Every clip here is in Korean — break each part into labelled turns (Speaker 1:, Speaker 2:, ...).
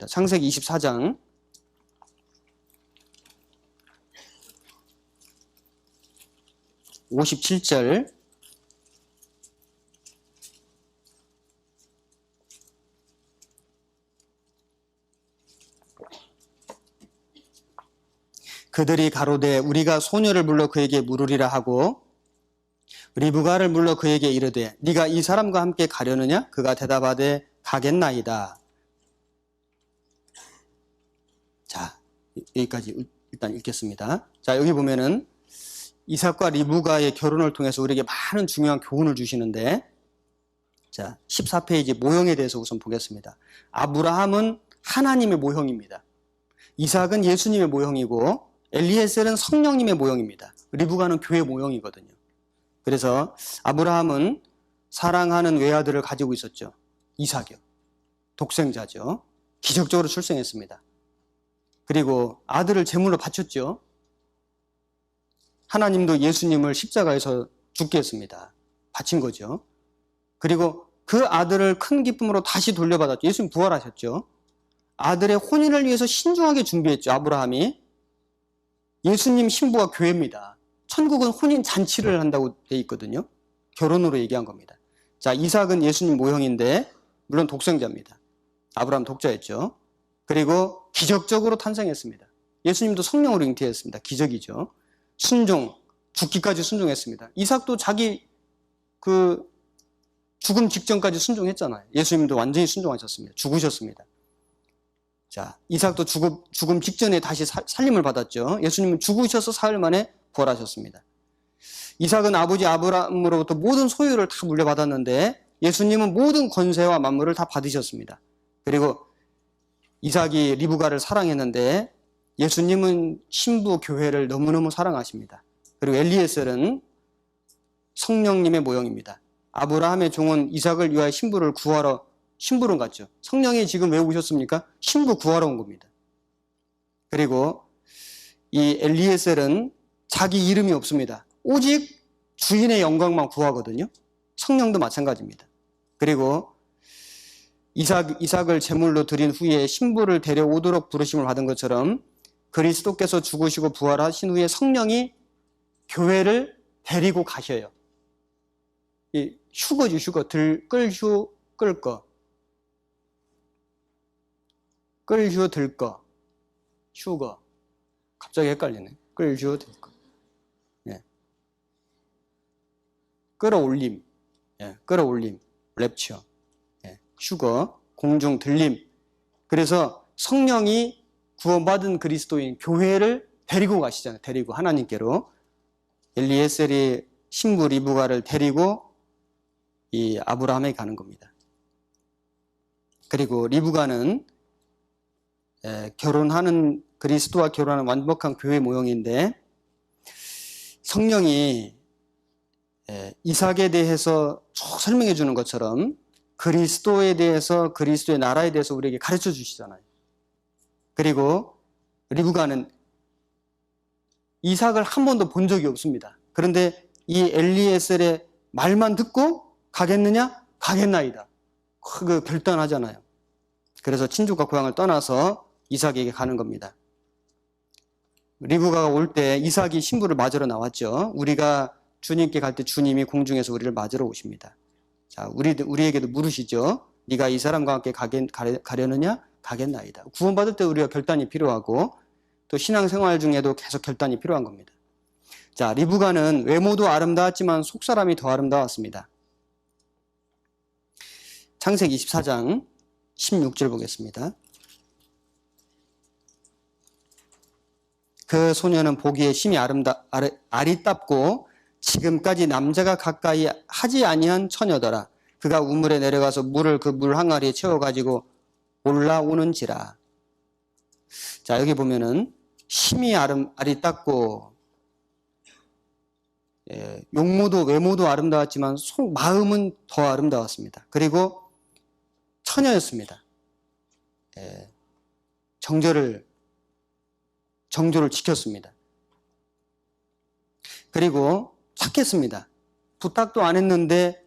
Speaker 1: 자, 창세기 24장. 57절. 그들이 가로되 우리가 소녀를 불러 그에게 물으리라 하고 리브가를 불러 그에게 이르되 네가 이 사람과 함께 가려느냐? 그가 대답하되 가겠나이다. 자 여기까지 일단 읽겠습니다. 자 여기 보면은 이삭과 리브가의 결혼을 통해서 우리에게 많은 중요한 교훈을 주시는데 자 14페이지 모형에 대해서 우선 보겠습니다. 아브라함은 하나님의 모형입니다. 이삭은 예수님의 모형이고 엘리에셀은 성령님의 모형입니다. 리브가는 교회 모형이거든요. 그래서 아브라함은 사랑하는 외아들을 가지고 있었죠. 이삭이요. 독생자죠. 기적적으로 출생했습니다. 그리고 아들을 제물로 바쳤죠. 하나님도 예수님을 십자가에서 죽게 했습니다. 바친 거죠. 그리고 그 아들을 큰 기쁨으로 다시 돌려받았죠. 예수님 부활하셨죠. 아들의 혼인을 위해서 신중하게 준비했죠. 아브라함이. 예수님 신부가 교회입니다. 천국은 혼인 잔치를 한다고 돼 있거든요. 결혼으로 얘기한 겁니다. 자, 이삭은 예수님 모형인데 물론 독생자입니다. 아브라함 독자였죠. 그리고 기적적으로 탄생했습니다. 예수님도 성령으로 잉태했습니다. 기적이죠. 순종, 죽기까지 순종했습니다. 이삭도 자기 그 죽음 직전까지 순종했잖아요. 예수님도 완전히 순종하셨습니다. 죽으셨습니다. 자, 이삭도 죽음, 죽음 직전에 다시 사, 살림을 받았죠. 예수님은 죽으셔서 사흘 만에 부활하셨습니다. 이삭은 아버지 아브라함으로부터 모든 소유를 다 물려받았는데 예수님은 모든 권세와 만물을 다 받으셨습니다. 그리고 이삭이 리브가를 사랑했는데 예수님은 신부 교회를 너무너무 사랑하십니다. 그리고 엘리에셀은 성령님의 모형입니다. 아브라함의 종은 이삭을 위하여 신부를 구하러 신부론 갔죠. 성령이 지금 왜 오셨습니까? 신부 구하러 온 겁니다. 그리고 이 엘리에셀은 자기 이름이 없습니다. 오직 주인의 영광만 구하거든요. 성령도 마찬가지입니다. 그리고 이삭, 이삭을 제물로 드린 후에 신부를 데려오도록 부르심을 받은 것처럼 그리스도께서 죽으시고 부활하신 후에 성령이 교회를 데리고 가셔요. 이 휴거죠, 휴거. 들, 끌, 휴, 끌 거. 끌, 휴, 들 거. 휴거. 갑자기 헷갈리네. 끌, 휴, 들 거. 예. 끌어올림. 예. 끌어올림. 랩처. 예. 휴거. 공중 들림. 그래서 성령이 구원받은 그리스도인 교회를 데리고 가시잖아요. 데리고 하나님께로. 엘리에셀이 신부 리브가를 데리고 이 아브라함에 가는 겁니다. 그리고 리브가는 에, 결혼하는 그리스도와 결혼하는 완벽한 교회 모형인데 성령이 에, 이삭에 대해서 쭉 설명해 주는 것처럼 그리스도에 대해서 그리스도의 나라에 대해서 우리에게 가르쳐 주시잖아요. 그리고 리브가는 이삭을 한 번도 본 적이 없습니다. 그런데 이 엘리에셀의 말만 듣고 가겠느냐? 가겠나이다. 그 결단하잖아요. 그래서 친족과 고향을 떠나서 이삭에게 가는 겁니다. 리브가가 올 때 이삭이 신부를 맞으러 나왔죠. 우리가 주님께 갈 때 주님이 공중에서 우리를 맞으러 오십니다. 자, 우리 우리에게도 물으시죠. 네가 이 사람과 함께 가겠, 가려 느냐? 가겠나이다. 구원받을 때 우리가 결단이 필요하고 또 신앙생활 중에도 계속 결단이 필요한 겁니다. 자, 리브가는 외모도 아름다웠지만 속사람이 더 아름다웠습니다. 창세기 24장 16절 보겠습니다. 그 소녀는 보기에 심히 아름다 아리답고 지금까지 남자가 가까이 하지 아니한 처녀더라. 그가 우물에 내려가서 물을 그 물 항아리에 채워 가지고 올라오는지라. 자 여기 보면은 심히 아름 아리답고 예, 용모도 외모도 아름다웠지만 속 마음은 더 아름다웠습니다. 그리고 처녀였습니다. 예, 정절을 정조를 지켰습니다. 그리고 착했습니다. 부탁도 안 했는데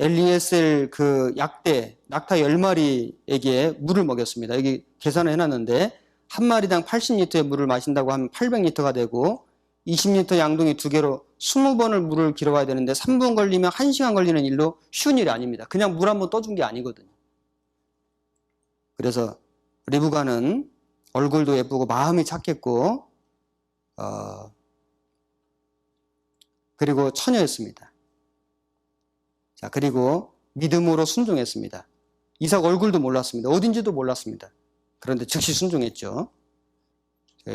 Speaker 1: 엘리에셀 그 약대 낙타 10마리에게 물을 먹였습니다. 여기 계산을 해놨는데 한 마리당 80리터의 물을 마신다고 하면 800리터가 되고 20리터 양동이 두 개로 20번을 물을 길어와야 되는데 3분 걸리면 1시간 걸리는 일로 쉬운 일이 아닙니다. 그냥 물 한 번 떠준 게 아니거든요. 그래서 리브가는 얼굴도 예쁘고 마음이 착했고 어, 그리고 처녀였습니다. 자, 그리고 믿음으로 순종했습니다. 이삭 얼굴도 몰랐습니다. 어딘지도 몰랐습니다. 그런데 즉시 순종했죠.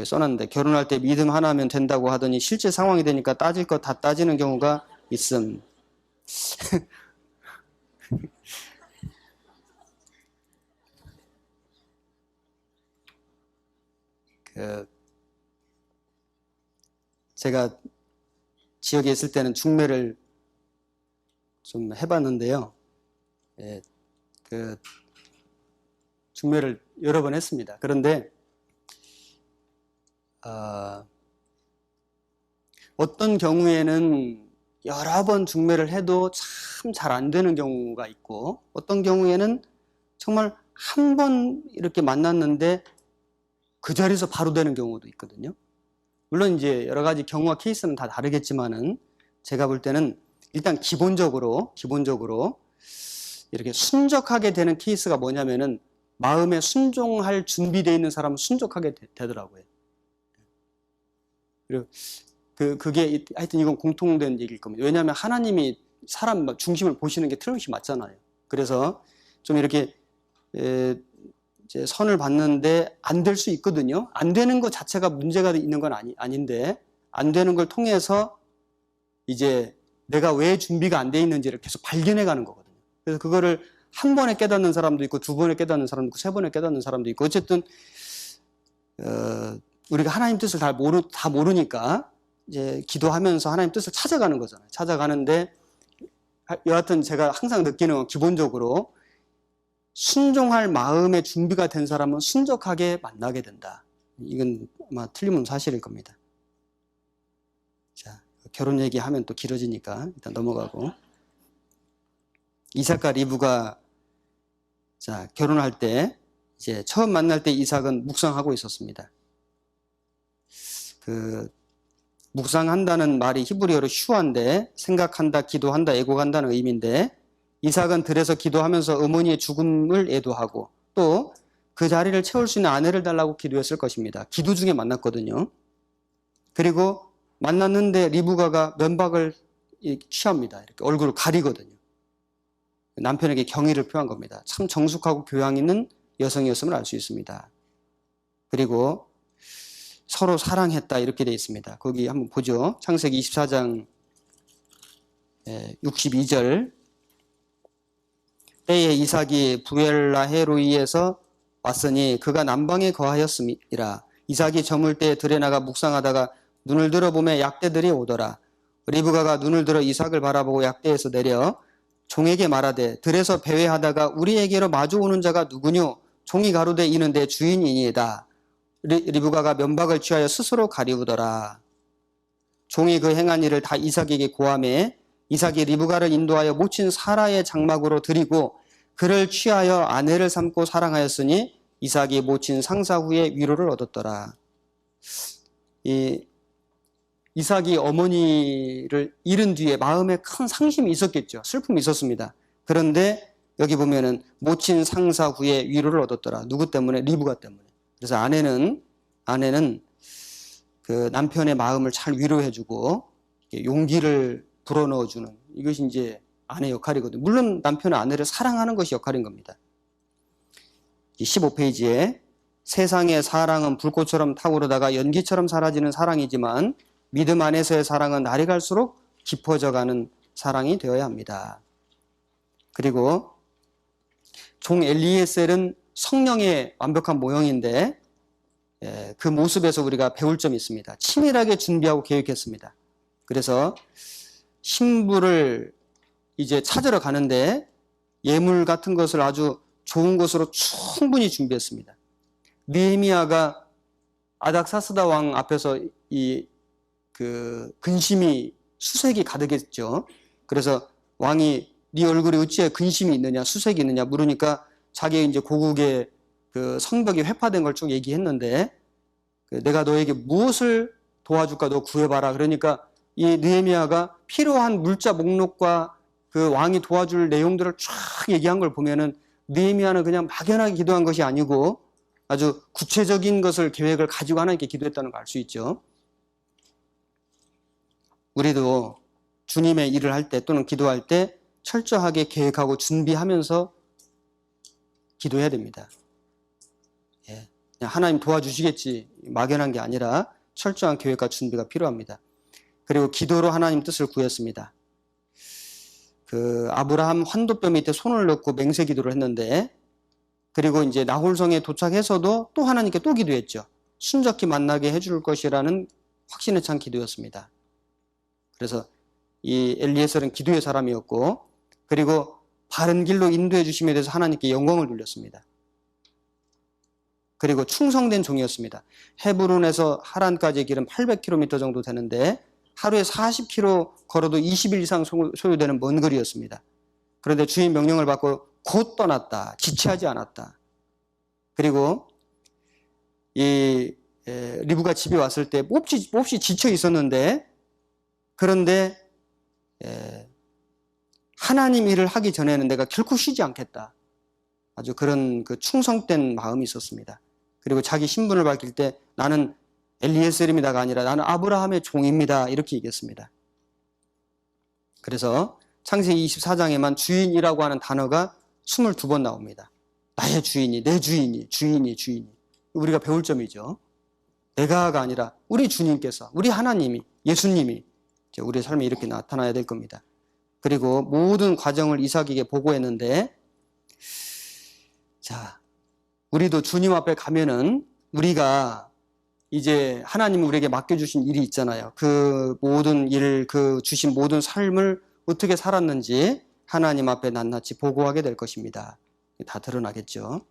Speaker 1: 써놨는데 결혼할 때 믿음 하나면 된다고 하더니 실제 상황이 되니까 따질 것 다 따지는 경우가 있음. 그 제가 지역에 있을 때는 중매를 좀 해봤는데요. 예, 그 중매를 여러 번 했습니다. 그런데 어, 어떤 경우에는 여러 번 중매를 해도 참 잘 안 되는 경우가 있고 어떤 경우에는 정말 한 번 이렇게 만났는데 그 자리에서 바로 되는 경우도 있거든요. 물론 이제 여러 가지 경우와 케이스는 다 다르겠지만은 제가 볼 때는 일단 기본적으로 기본적으로 이렇게 순적하게 되는 케이스가 뭐냐면은 마음에 순종할 준비되어 있는 사람은 순적하게 되, 되더라고요. 그리고 그 그게 하여튼 이건 공통된 얘기일 겁니다. 왜냐하면 하나님이 사람 중심을 보시는 게 틀림없이 맞잖아요. 그래서 좀 이렇게 에, 이제 선을 봤는데 안 될 수 있거든요. 안 되는 것 자체가 문제가 있는 건 아니, 아닌데 안 되는 걸 통해서 이제 내가 왜 준비가 안 돼 있는지를 계속 발견해 가는 거거든요. 그래서 그거를 한 번에 깨닫는 사람도 있고 두 번에 깨닫는 사람도 있고 세 번에 깨닫는 사람도 있고 어쨌든 어, 우리가 하나님 뜻을 다 모르 다 모르니까 이제 기도하면서 하나님 뜻을 찾아가는 거잖아요. 찾아가는데 여하튼 제가 항상 느끼는 건 기본적으로 순종할 마음의 준비가 된 사람은 순적하게 만나게 된다. 이건 아마 틀림없는 사실일 겁니다. 자, 결혼 얘기하면 또 길어지니까 일단 넘어가고. 이삭과 리브가 자, 결혼할 때 이제 처음 만날 때 이삭은 묵상하고 있었습니다. 그 묵상한다는 말이 히브리어로 슈한데 생각한다, 기도한다, 애고한다는 의미인데 이삭은 들에서 기도하면서 어머니의 죽음을 애도하고 또 그 자리를 채울 수 있는 아내를 달라고 기도했을 것입니다. 기도 중에 만났거든요. 그리고 만났는데 리브가가 면박을 취합니다. 이렇게 얼굴을 가리거든요. 남편에게 경의를 표한 겁니다. 참 정숙하고 교양 있는 여성이었음을 알 수 있습니다. 그리고 서로 사랑했다 이렇게 되어 있습니다. 거기 한번 보죠. 창세기 24장 62절 때에 이삭이 부엘라헤로이에서 왔으니 그가 남방에 거하였음이라. 이삭이 저물 때 들에 나가 묵상하다가 눈을 들어 보매 약대들이 오더라. 리브가가 눈을 들어 이삭을 바라보고 약대에서 내려 종에게 말하되 들에서 배회하다가 우리에게로 마주 오는 자가 누구뇨? 종이 가로되 이는 내 주인이니이다. 리브가가 면박을 취하여 스스로 가리우더라. 종이 그 행한 일을 다 이삭에게 고함해 이삭이 리브가를 인도하여 모친 사라의 장막으로 드리고 그를 취하여 아내를 삼고 사랑하였으니 이삭이 모친 상사 후에 위로를 얻었더라. 이 이삭이 어머니를 잃은 뒤에 마음에 큰 상심이 있었겠죠. 슬픔이 있었습니다. 그런데 여기 보면은 모친 상사 후에 위로를 얻었더라. 누구 때문에? 리브가 때문에. 그래서 아내는 아내는 그 남편의 마음을 잘 위로해주고 용기를 불어넣어주는 이것이 이제 아내 역할이거든요. 물론 남편은 아내를 사랑하는 것이 역할인 겁니다. 15페이지에 세상의 사랑은 불꽃처럼 타오르다가 연기처럼 사라지는 사랑이지만 믿음 안에서의 사랑은 날이 갈수록 깊어져가는 사랑이 되어야 합니다. 그리고 종 엘리에셀은 성령의 완벽한 모형인데 예, 그 모습에서 우리가 배울 점이 있습니다. 치밀하게 준비하고 계획했습니다. 그래서 신부를 이제 찾으러 가는데 예물 같은 것을 아주 좋은 것으로 충분히 준비했습니다. 느헤미야가 아닥사스다 왕 앞에서 이 그 근심이 수색이 가득했죠. 그래서 왕이 네 얼굴에 어찌에 근심이 있느냐, 수색이 있느냐 물으니까 자기 이제 고국의 그 성벽이 회파된 걸 쭉 얘기했는데 그 내가 너에게 무엇을 도와줄까 너 구해봐라. 그러니까 이 느헤미야가 필요한 물자 목록과 그 왕이 도와줄 내용들을 쫙 얘기한 걸 보면은 느헤미야는 그냥 막연하게 기도한 것이 아니고 아주 구체적인 것을 계획을 가지고 하나님께 기도했다는 걸 알 수 있죠. 우리도 주님의 일을 할 때 또는 기도할 때 철저하게 계획하고 준비하면서 기도해야 됩니다. 예, 하나님 도와주시겠지 막연한 게 아니라 철저한 계획과 준비가 필요합니다. 그리고 기도로 하나님 뜻을 구했습니다. 그 아브라함 환도뼈 밑에 손을 넣고 맹세 기도를 했는데 그리고 이제 나홀성에 도착해서도 또 하나님께 또 기도했죠. 순적히 만나게 해줄 것이라는 확신에 찬 기도였습니다. 그래서 이 엘리에셀은 기도의 사람이었고 그리고 바른 길로 인도해 주심에 대해서 하나님께 영광을 돌렸습니다. 그리고 충성된 종이었습니다. 헤브론에서 하란까지의 길은 800km 정도 되는데 하루에 40km 걸어도 20일 이상 소- 소요되는 먼 거리였습니다. 그런데 주인 명령을 받고 곧 떠났다. 지체하지 않았다. 그리고 이 에, 리브가 집에 왔을 때 몹시, 몹시 지쳐 있었는데 그런데 에, 하나님 일을 하기 전에는 내가 결코 쉬지 않겠다. 아주 그런 그 충성된 마음이 있었습니다. 그리고 자기 신분을 밝힐 때 나는 엘리에셀입니다가 아니라 나는 아브라함의 종입니다. 이렇게 얘기했습니다. 그래서 창세기 24장에만 주인이라고 하는 단어가 22번 나옵니다. 나의 주인이, 내 주인이, 주인이, 주인이. 우리가 배울 점이죠. 내가가 아니라 우리 주님께서, 우리 하나님이, 예수님이 이제 우리의 삶에 이렇게 나타나야 될 겁니다. 그리고 모든 과정을 이삭에게 보고했는데, 자, 우리도 주님 앞에 가면은 우리가 이제 하나님이 우리에게 맡겨주신 일이 있잖아요. 그 모든 일, 그 주신 모든 삶을 어떻게 살았는지 하나님 앞에 낱낱이 보고하게 될 것입니다. 다 드러나겠죠.